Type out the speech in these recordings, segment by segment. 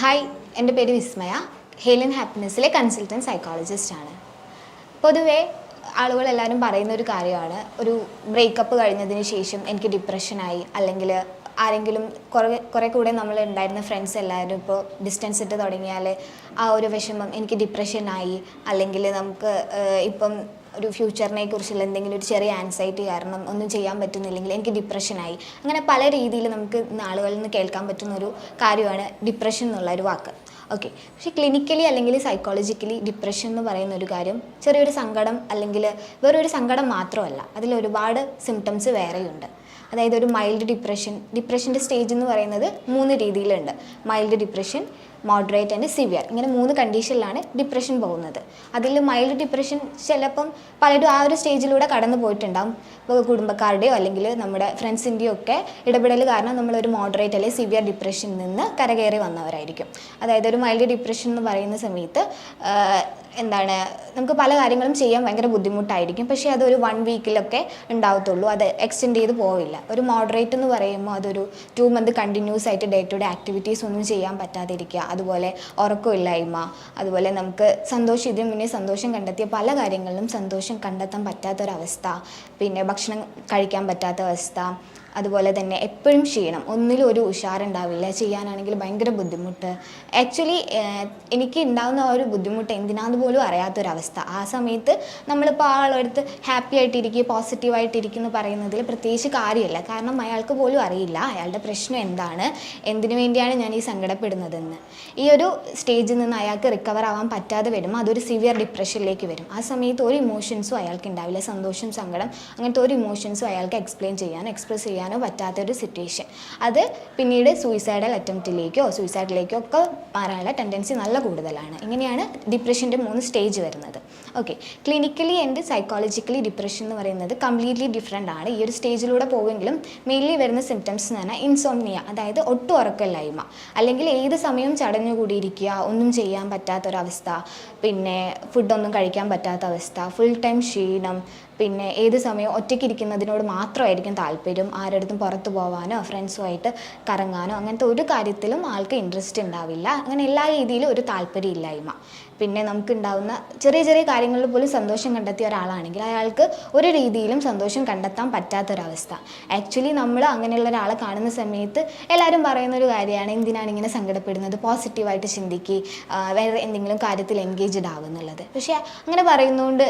Hi എന്റെ പേര് വിസ്മയ. ഹേലൻ ഹാപ്പിനെസ്സിലെ consultant psychologist ആണ്. പൊതുവേ ആളുകളെല്ലാവരും പറയുന്ന ഒരു കാര്യമാണ്. ഒരു ബ്രേക്കപ്പ് കഴിഞ്ഞതിന് ശേഷം എനിക്ക് ഡിപ്രഷനായി അല്ലെങ്കിൽ ആരെങ്കിലും കുറേ കുറേ കൂടെ നമ്മൾ ഉണ്ടായിരുന്ന ഫ്രണ്ട്സ് എല്ലാവരും ഇപ്പോൾ ഡിസ്റ്റൻസ് ഇട്ട് തുടങ്ങിയാൽ ആ ഒരു വിഷമം എനിക്ക് ഡിപ്രഷനായി അല്ലെങ്കിൽ നമുക്ക് ഇപ്പം ഒരു ഫ്യൂച്ചറിനെ കുറിച്ചുള്ള എന്തെങ്കിലും ഒരു ചെറിയ ആൻസൈറ്റി കാരണം ഒന്നും ചെയ്യാൻ പറ്റുന്നില്ലെങ്കിൽ എനിക്ക് ഡിപ്രഷനായി അങ്ങനെ പല രീതിയിൽ നമുക്ക് ആളുകളിൽ നിന്ന് കേൾക്കാൻ പറ്റുന്ന ഒരു കാര്യമാണ് ഡിപ്രഷൻ എന്നുള്ള ഒരു വാക്ക്. ഓക്കെ പക്ഷേ ക്ലിനിക്കലി അല്ലെങ്കിൽ സൈക്കോളജിക്കലി ഡിപ്രഷൻ എന്ന് പറയുന്ന ഒരു കാര്യം ചെറിയൊരു സങ്കടം അല്ലെങ്കിൽ വേറൊരു സങ്കടം മാത്രമല്ല. അതിൽ ഒരുപാട് സിംറ്റംസ് വേറെയുണ്ട്. അതായത് ഒരു മൈൽഡ് ഡിപ്രഷൻ ഡിപ്രഷന്റെ സ്റ്റേജ് എന്ന് പറയുന്നത് മൂന്ന് രീതിയിലുണ്ട്. Mild depression moderate and severe ഇങ്ങനെ മൂന്ന് കണ്ടീഷനിലാണ് ഡിപ്രഷൻ പോകുന്നത്. അതിൽ മൈൽഡ് ഡിപ്രഷൻ ചിലപ്പം പലരും ആ ഒരു സ്റ്റേജിലൂടെ കടന്നു പോയിട്ടുണ്ടാവും. ഇപ്പോൾ കുടുംബക്കാരുടെയോ അല്ലെങ്കിൽ നമ്മുടെ ഫ്രണ്ട്സിന്റെയോ ഒക്കെ ഇടപെടൽ കാരണം നമ്മളൊരു മോഡറേറ്റ് അല്ലെങ്കിൽ സിവിയർ ഡിപ്രഷനിൽ നിന്ന് കരകയറി വന്നവരായിരിക്കും. അതായത് ഒരു മൈൽഡ് ഡിപ്രഷൻ എന്ന് പറയുന്ന സമയത്ത് എന്താണ് നമുക്ക് പല കാര്യങ്ങളും ചെയ്യാൻ ഭയങ്കര ബുദ്ധിമുട്ടായിരിക്കും. പക്ഷേ അതൊരു വൺ വീക്കിലൊക്കെ ഉണ്ടാവത്തുള്ളൂ. അത് എക്സ്റ്റെൻഡ് ചെയ്ത് പോവില്ല. ഒരു മോഡറേറ്റ് എന്ന് പറയുമ്പോൾ അതൊരു ടു മന്ത് കണ്ടിന്യൂസ് ആയിട്ട് ഡേ ടു ഡേ ആക്ടിവിറ്റീസ് ഒന്നും ചെയ്യാൻ പറ്റാതിരിക്കുക. അതുപോലെ ഉറക്കമില്ലായ്മ അതുപോലെ നമുക്ക് സന്തോഷം ഇതിനു മുന്നേ സന്തോഷം കണ്ടെത്തിയ പല കാര്യങ്ങളിലും സന്തോഷം കണ്ടെത്താൻ പറ്റാത്തൊരവസ്ഥ. പിന്നെ ഭക്ഷണം കഴിക്കാൻ പറ്റാത്ത അവസ്ഥ. അതുപോലെ തന്നെ എപ്പോഴും ക്ഷീണം. ഒന്നിലും ഒരു ഉഷാറുണ്ടാവില്ല. ചെയ്യാനാണെങ്കിൽ ഭയങ്കര ബുദ്ധിമുട്ട്. ആക്ച്വലി എനിക്ക് ഉണ്ടാകുന്ന ഒരു ബുദ്ധിമുട്ട് എന്തിനാന്ന് പോലും അറിയാത്തൊരവസ്ഥ. ആ സമയത്ത് നമ്മളിപ്പോൾ ആളെടുത്ത് ഹാപ്പി ആയിട്ടിരിക്കുക പോസിറ്റീവായിട്ടിരിക്കുന്ന പറയുന്നതിൽ പ്രത്യേകിച്ച് കാര്യമില്ല. കാരണം അയാൾക്ക് പോലും അറിയില്ല അയാളുടെ പ്രശ്നം എന്താണ് എന്തിനു വേണ്ടിയാണ് ഞാൻ ഈ സങ്കടപ്പെടുന്നതെന്ന്. ഈ ഒരു സ്റ്റേജിൽ നിന്ന് അയാൾക്ക് റിക്കവർ ആവാൻ പറ്റാതെ വരും അതൊരു സിവിയർ ഡിപ്രഷനിലേക്ക് വരും. ആ സമയത്ത് ഒരു ഇമോഷൻസും അയാൾക്ക് ഉണ്ടാവില്ല. സന്തോഷം സങ്കടം അങ്ങനത്തെ ഒരു ഇമോഷൻസും അയാൾക്ക് എക്സ്പ്ലെയിൻ ചെയ്യാൻ എക്സ്പ്രസ് ചെയ്യാനോ പറ്റാത്തൊരു സിറ്റുവേഷൻ അത് പിന്നീട് സൂയിസൈഡൽ അറ്റംപ്റ്റിലേക്കോ സൂയിസൈഡിലേക്കോ ഒക്കെ മാറാനുള്ള ടെൻഡൻസി നല്ല കൂടുതലാണ്. ഇങ്ങനെയാണ് ഡിപ്രഷന്റെ മൂന്ന് സ്റ്റേജ് വരുന്നത്. Okay clinically and psychologically depression എന്ന് പറയുന്നത് കംപ്ലീറ്റ്ലി ഡിഫറെന്റ് ആണ്. ഈ ഒരു സ്റ്റേജിലൂടെ പോവുമെങ്കിലും മെയിൻലി വരുന്ന സിംറ്റംസ് എന്ന് പറഞ്ഞാൽ ഇൻസോംനിയ അതായത് ഒട്ടും ഉറക്കമില്ലായ്മ. അല്ലെങ്കിൽ ഏത് സമയവും ചടഞ്ഞുകൂടിയിരിക്കുക ഒന്നും ചെയ്യാൻ പറ്റാത്തൊരവസ്ഥ പിന്നെ ഫുഡൊന്നും കഴിക്കാൻ പറ്റാത്ത അവസ്ഥ ഫുൾ ടൈം ക്ഷീണം പിന്നെ ഏത് സമയവും ഒറ്റയ്ക്ക് ഇരിക്കുന്നതിനോട് മാത്രമായിരിക്കും താല്പര്യം. ആരടുത്തും പുറത്ത് പോകാനോ ഫ്രണ്ട്സുമായിട്ട് കറങ്ങാനോ അങ്ങനത്തെ ഒരു കാര്യത്തിലും ആൾക്ക് ഇൻട്രസ്റ്റ് ഉണ്ടാവില്ല. അങ്ങനെ എല്ലാ രീതിയിലും ഒരു താല്പര്യമില്ലായ്മ. പിന്നെ നമുക്ക് ഉണ്ടാവുന്ന ചെറിയ ചെറിയ കാര്യങ്ങളിൽ പോലും സന്തോഷം കണ്ടെത്തിയ ഒരാളാണെങ്കിൽ അയാൾക്ക് ഒരു രീതിയിലും സന്തോഷം കണ്ടെത്താൻ പറ്റാത്തൊരവസ്ഥ. ആക്ച്വലി നമ്മൾ അങ്ങനെയുള്ള ഒരാളെ കാണുന്ന സമയത്ത് എല്ലാവരും പറയുന്ന ഒരു കാര്യമാണ് എന്തിനാണ് ഇങ്ങനെ സങ്കടപ്പെടുന്നത്? പോസിറ്റീവായിട്ട് ചിന്തിക്കുക വേറെ എന്തെങ്കിലും കാര്യത്തിൽ എൻഗേജ്ഡ് ആവുന്നുള്ളത്. പക്ഷേ അങ്ങനെ പറയുന്നതുകൊണ്ട്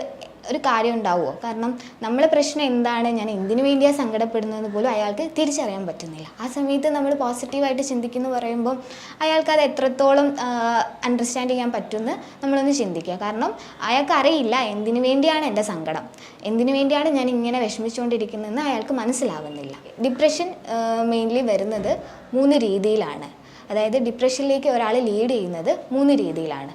ഒരു കാര്യം ഉണ്ടാവുമോ? കാരണം നമ്മളെ പ്രശ്നം എന്താണ്? ഞാൻ എന്തിനു വേണ്ടിയാണ് സങ്കടപ്പെടുന്നതെന്ന് പോലും അയാൾക്ക് തിരിച്ചറിയാൻ പറ്റുന്നില്ല. ആ സമയത്ത് നമ്മൾ പോസിറ്റീവായിട്ട് ചിന്തിക്കുന്നു പറയുമ്പോൾ അയാൾക്ക് അത് എത്രത്തോളം അണ്ടർസ്റ്റാൻഡ് ചെയ്യാൻ പറ്റുമെന്ന് നമ്മളൊന്ന് ചിന്തിക്കുക. കാരണം അയാൾക്ക് അറിയില്ല എന്തിനു വേണ്ടിയാണ് എന്റെ സങ്കടം. എന്തിനു വേണ്ടിയാണ് ഞാൻ ഇങ്ങനെ വിഷമിച്ചുകൊണ്ടിരിക്കുന്നതെന്ന് അയാൾക്ക് മനസ്സിലാവുന്നില്ല. ഡിപ്രഷൻ മെയിൻലി വരുന്നത് മൂന്ന് രീതിയിലാണ്. അതായത് ഡിപ്രഷനിലേക്ക് ഒരാൾ ലീഡ് ചെയ്യുന്നത് മൂന്ന് രീതിയിലാണ്.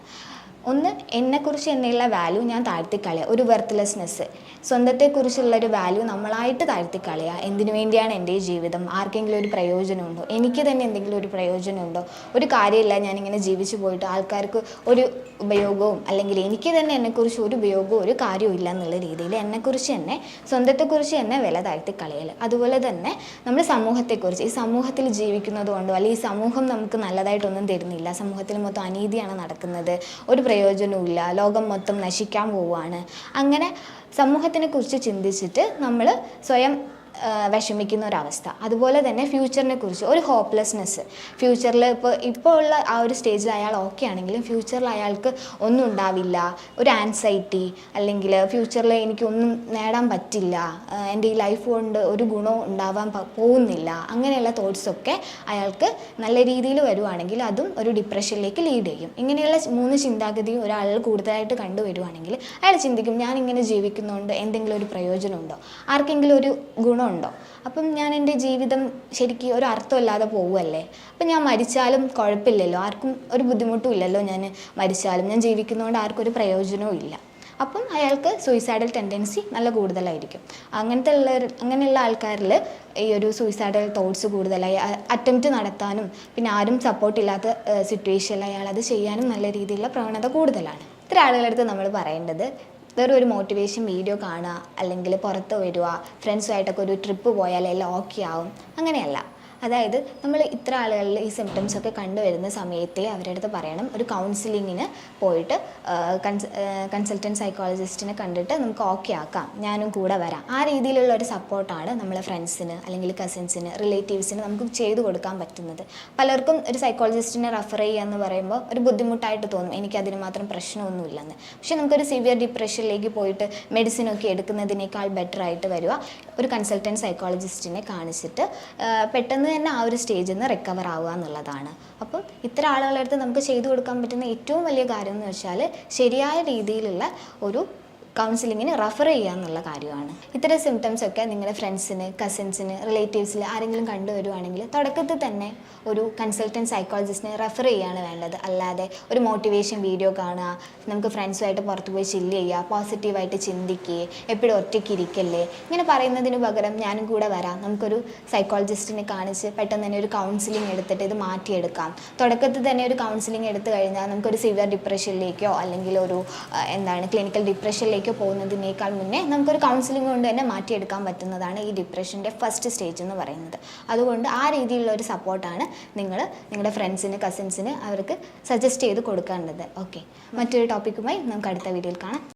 ഒന്ന് എന്നെക്കുറിച്ച് എന്നുള്ള വാല്യൂ ഞാൻ താഴ്ത്തിക്കളയുക ഒരു വെർത്ത്ലെസ്നെസ് സ്വന്തത്തെക്കുറിച്ചുള്ള ഒരു വാല്യൂ നമ്മളായിട്ട് താഴ്ത്തിക്കളയുക എന്തിനു വേണ്ടിയാണ് എന്റെ ജീവിതം? ആർക്കെങ്കിലും ഒരു പ്രയോജനമുണ്ടോ? എനിക്ക് തന്നെ എന്തെങ്കിലും ഒരു പ്രയോജനമുണ്ടോ? ഒരു കാര്യമില്ല ഞാനിങ്ങനെ ജീവിച്ചു പോയിട്ട് ആൾക്കാർക്ക് ഒരു ഉപയോഗവും അല്ലെങ്കിൽ എനിക്ക് തന്നെ എന്നെക്കുറിച്ച് ഒരു ഉപയോഗവും ഒരു കാര്യവും ഇല്ല എന്നുള്ള രീതിയിൽ എന്നെക്കുറിച്ച് തന്നെ സ്വന്തത്തെക്കുറിച്ച് തന്നെ വില താഴ്ത്തിക്കളയൽ അതുപോലെ തന്നെ നമ്മൾ സമൂഹത്തെക്കുറിച്ച്. ഈ സമൂഹത്തിൽ ജീവിക്കുന്നത് കൊണ്ടോ അല്ലെങ്കിൽ ഈ സമൂഹം നമുക്ക് നല്ലതായിട്ടൊന്നും തരുന്നില്ല. സമൂഹത്തിൽ മൊത്തം അനീതിയാണ് നടക്കുന്നത്. ഒരു പ്രയോജനവുമില്ല. ലോകം മൊത്തം നശിക്കാൻ പോവുകയാണ്. അങ്ങനെ സമൂഹത്തിനെ കുറിച്ച് ചിന്തിച്ചിട്ട് നമ്മൾ സ്വയം വിഷമിക്കുന്ന ഒരവസ്ഥ അതുപോലെ തന്നെ ഫ്യൂച്ചറിനെ കുറിച്ച് ഒരു ഹോപ്പ്ലെസ്നെസ് ഫ്യൂച്ചറിൽ ഇപ്പോൾ ഇപ്പോൾ ഉള്ള ആ ഒരു സ്റ്റേജിൽ അയാൾ ഓക്കെ ആണെങ്കിലും ഫ്യൂച്ചറിൽ അയാൾക്ക് ഒന്നും ഉണ്ടാവില്ല. ഒരു ആൻസൈറ്റി അല്ലെങ്കിൽ ഫ്യൂച്ചറിൽ എനിക്കൊന്നും നേടാൻ പറ്റില്ല. എന്റെ ഈ ലൈഫ് കൊണ്ട് ഒരു ഗുണവും ഉണ്ടാവാൻ പോകുന്നില്ല. അങ്ങനെയുള്ള തോട്ട്സൊക്കെ അയാൾക്ക് നല്ല രീതിയിൽ വരുവാണെങ്കിൽ അതും ഒരു ഡിപ്രഷനിലേക്ക് ലീഡ് ചെയ്യും. ഇങ്ങനെയുള്ള മൂന്ന് ചിന്താഗതിയും ഒരാൾ കൂടുതലായിട്ട് കണ്ടുവരുവാണെങ്കിൽ അയാൾ ചിന്തിക്കും ഞാൻ ഇങ്ങനെ ജീവിക്കുന്നതുകൊണ്ട് എന്തെങ്കിലും ഒരു പ്രയോജനമുണ്ടോ? ആർക്കെങ്കിലും ഒരു ഗുണമുണ്ടോ അപ്പം ഞാൻ എന്റെ ജീവിതം ശരിക്കും ഒരു അർത്ഥമില്ലാതെ പോവുമല്ലേ അപ്പം ഞാൻ മരിച്ചാലും കുഴപ്പമില്ലല്ലോ. ആർക്കും ഒരു ബുദ്ധിമുട്ടും ഇല്ലല്ലോ ഞാൻ മരിച്ചാലും. ഞാൻ ജീവിക്കുന്നതുകൊണ്ട് ആർക്കും ഒരു പ്രയോജനവും ഇല്ല. അപ്പം അയാൾക്ക് സൂയിസൈഡൽ ടെൻഡൻസി നല്ല കൂടുതലായിരിക്കും. അങ്ങനത്തെ ഉള്ള അങ്ങനെയുള്ള ആൾക്കാരിൽ ഈ ഒരു സൂയിസൈഡൽ തോട്ട്സ് കൂടുതലായി. അറ്റംപ്റ്റ് നടത്താനും പിന്നെ ആരും സപ്പോർട്ട് ഇല്ലാത്ത സിറ്റുവേഷനിൽ അയാൾ അത് ചെയ്യാനും നല്ല രീതിയിലുള്ള പ്രവണത കൂടുതലാണ്. ഇത്ര ആളുകളടുത്ത് നമ്മൾ പറയേണ്ടത്. വെറും ഒരു മോട്ടിവേഷൻ വീഡിയോ കാണുക അല്ലെങ്കിൽ പുറത്ത് വരിക ഫ്രണ്ട്സുമായിട്ടൊക്കെ ഒരു ട്രിപ്പ് പോയാൽ എല്ലാം ഓക്കെ ആവും. അങ്ങനെയല്ല. അതായത് നമ്മൾ ഇത്ര ആളുകളിൽ ഈ സിംറ്റംസ് ഒക്കെ കണ്ടുവരുന്ന സമയത്തെ അവരുടെ അടുത്ത് പറയണം. ഒരു കൗൺസിലിങ്ങിന് പോയിട്ട് കൺസൾട്ടന്റ് സൈക്കോളജിസ്റ്റിനെ കണ്ടിട്ട് നമുക്ക് ഓക്കെ ആക്കാം. ഞാനും കൂടെ വരാം. ആ രീതിയിലുള്ള ഒരു സപ്പോർട്ടാണ് നമ്മളെ ഫ്രണ്ട്സിന് അല്ലെങ്കിൽ കസിൻസിന് റിലേറ്റീവ്സിന് നമുക്ക് ചെയ്തു കൊടുക്കാൻ പറ്റുന്നത്. പലർക്കും ഒരു സൈക്കോളജിസ്റ്റിനെ റെഫർ ചെയ്യുക എന്ന് പറയുമ്പോൾ ഒരു ബുദ്ധിമുട്ടായിട്ട് തോന്നും. എനിക്ക് അതിന് മാത്രം പ്രശ്നമൊന്നുമില്ലെന്ന്. പക്ഷേ നമുക്കൊരു സിവിയർ ഡിപ്രഷനിലേക്ക് പോയിട്ട് മെഡിസിനൊക്കെ എടുക്കുന്നതിനേക്കാൾ ബെറ്റർ ആയിട്ട് വരിക. ഒരു കൺസൾട്ടന്റ് സൈക്കോളജിസ്റ്റിനെ കാണിച്ചിട്ട് ആ, പെട്ടെന്ന് തന്നെ ആ ഒരു സ്റ്റേജിൽ നിന്ന് റിക്കവർ ആവുക എന്നുള്ളതാണ്. അപ്പം ഇത്തരം ആളുകളുടെ അടുത്ത് നമുക്ക് ചെയ്തു കൊടുക്കാൻ പറ്റുന്ന ഏറ്റവും വലിയ കാര്യം എന്ന് വെച്ചാൽ ശരിയായ രീതിയിലുള്ള ഒരു കൗൺസിലിങ്ങിന് റഫർ ചെയ്യുക എന്നുള്ള കാര്യമാണ്. ഇത്തരം സിംറ്റംസ് ഒക്കെ നിങ്ങളുടെ ഫ്രണ്ട്സിന് കസിൻസിന് റിലേറ്റീവ്സിൽ ആരെങ്കിലും കണ്ടുവരുവാണെങ്കിൽ തുടക്കത്തിൽ തന്നെ ഒരു കൺസൾട്ടന്റ് സൈക്കോളജിസ്റ്റിനെ റഫർ ചെയ്യുകയാണ് വേണ്ടത്. അല്ലാതെ ഒരു മോട്ടിവേഷൻ വീഡിയോ കാണുക നമുക്ക് ഫ്രണ്ട്സുമായിട്ട് പുറത്ത് പോയി ചില്ല് ചെയ്യുക പോസിറ്റീവായിട്ട് ചിന്തിക്കുക എപ്പോഴും ഒറ്റയ്ക്ക് ഇരിക്കല്ലേ? ഇങ്ങനെ പറയുന്നതിന് പകരം ഞാനും കൂടെ വരാം. നമുക്കൊരു സൈക്കോളജിസ്റ്റിനെ കാണിച്ച് പെട്ടെന്ന് തന്നെ ഒരു കൗൺസിലിംഗ് എടുത്തിട്ട് ഇത് മാറ്റിയെടുക്കാം. തുടക്കത്തിൽ തന്നെ ഒരു കൗൺസിലിംഗ് എടുത്തു കഴിഞ്ഞാൽ നമുക്കൊരു സിവിയർ ഡിപ്രഷനിലേക്കോ അല്ലെങ്കിൽ ഒരു എന്താണ് ക്ലിനിക്കൽ ഡിപ്രഷനിലേക്കോ പോകുന്നതിനേക്കാൾ മുന്നേ നമുക്കൊരു കൗൺസിലിംഗ് കൊണ്ട് തന്നെ മാറ്റിയെടുക്കാൻ പറ്റുന്നതാണ് ഈ ഡിപ്രഷന്റെ ഫസ്റ്റ് സ്റ്റേജ് എന്ന് പറയുന്നത്. അതുകൊണ്ട് ആ രീതിയിലുള്ള ഒരു സപ്പോർട്ടാണ് നിങ്ങൾ നിങ്ങളുടെ ഫ്രണ്ട്സിന് കസിൻസിന് അവർക്ക് സജസ്റ്റ് ചെയ്ത് കൊടുക്കേണ്ടത്. ഓക്കെ മറ്റൊരു ടോപ്പിക്കുമായി നമുക്ക് അടുത്ത വീഡിയോയിൽ കാണാം.